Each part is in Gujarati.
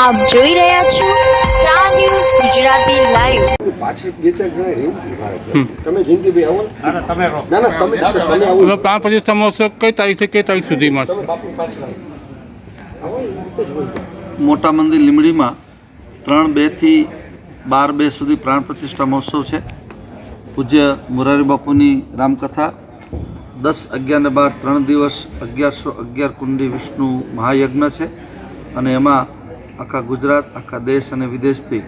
આપ જોઈ રહ્યા છો સ્ટાર ન્યૂઝ ગુજરાતી લાઈવ પાછળ બે ચાર જણા રહેવું જોઈએ મારા તમે જિંદગી આવો ના. તમે ના ના તમે તમે આવો. પ્રાણ પ્રતિષ્ઠા મહોત્સવ કઈ તારીખથી કઈ તારીખ સુધીમાં છે? તમે બાપુ પાછળ આવો. આવો ને, રીતે જ હોય. મોટા મંદિર લીમડીમાં ત્રણ બેથી બાર બે સુધી પ્રાણ પ્રતિષ્ઠા મહોત્સવ છે. પૂજ્ય મુરારી બાપુની રામકથા દસ અગિયાર ને બાર ત્રણ દિવસ અગિયારસો અગિયાર કુંડી વિષ્ણુ મહાયજ્ઞ છે. અને એમાં આખા ગુજરાત આખા દેશ અને વિદેશથી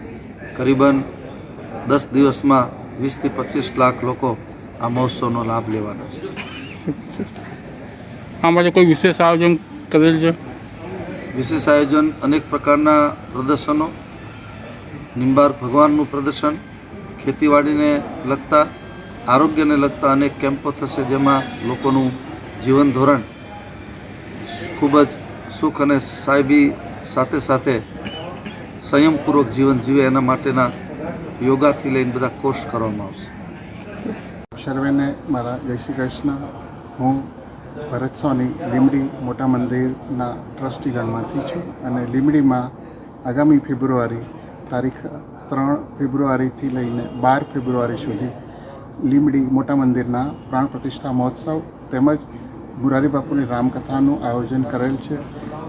કરીબન દસ દિવસમાં વીસથી પચીસ લાખ લોકો આ મહોત્સવનો લાભ લેવાના છે. આ માટે કોઈ વિશેષ આયોજન કરેલ છે? વિશેષ આયોજન અનેક પ્રકારના પ્રદર્શનો નિંબાર ભગવાનનું પ્રદર્શન ખેતીવાડીને લગતા આરોગ્યને લગતા અનેક કેમ્પો થશે જેમાં લોકોનું જીવન ધોરણ ખૂબ જ સુખ અને સાહેબી સાથે સાથે સંયમપૂર્વક જીવન જીવે એના માટેના યોગાથી લઈને બધા કોર્સ કરવામાં આવશે. સર્વેને મારા જય શ્રી કૃષ્ણ. હું ભરત સોની, લીમડી મોટા મંદિરના ટ્રસ્ટીગણમાંથી છું અને લીમડીમાં આગામી ફેબ્રુઆરી તારીખ ત્રણ ફેબ્રુઆરીથી લઈને બાર ફેબ્રુઆરી સુધી લીમડી મોટા મંદિરના પ્રાણ પ્રતિષ્ઠા મહોત્સવ તેમજ મુરારી બાપુની રામકથાનું આયોજન કરેલ છે,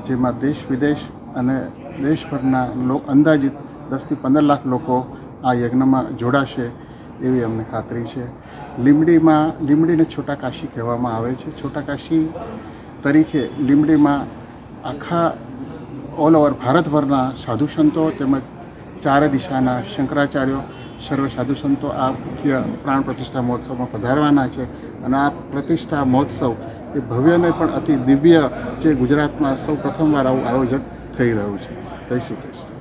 જેમાં દેશ વિદેશ અને દેશભરના લો, અંદાજિત દસથી પંદર લાખ લોકો આ યજ્ઞમાં જોડાશે એવી અમને ખાતરી છે. લીમડીમાં લીમડીને છોટાકાશી કહેવામાં આવે છે. છોટાકાશી તરીકે લીમડીમાં આખા ઓલ ઓવર ભારતભરના સાધુ સંતો તેમજ ચારે દિશાના શંકરાચાર્યો, સર્વે સાધુ સંતો આ મુખ્ય પ્રાણ પ્રતિષ્ઠા મહોત્સવમાં પધારવાના છે અને આ પ્રતિષ્ઠા મહોત્સવ એ ભવ્યને પણ અતિ દિવ્ય જે ગુજરાતમાં સૌ પ્રથમવાર આવું આયોજન થઈ રહ્યું છે જય શ્રી કૃષ્ણ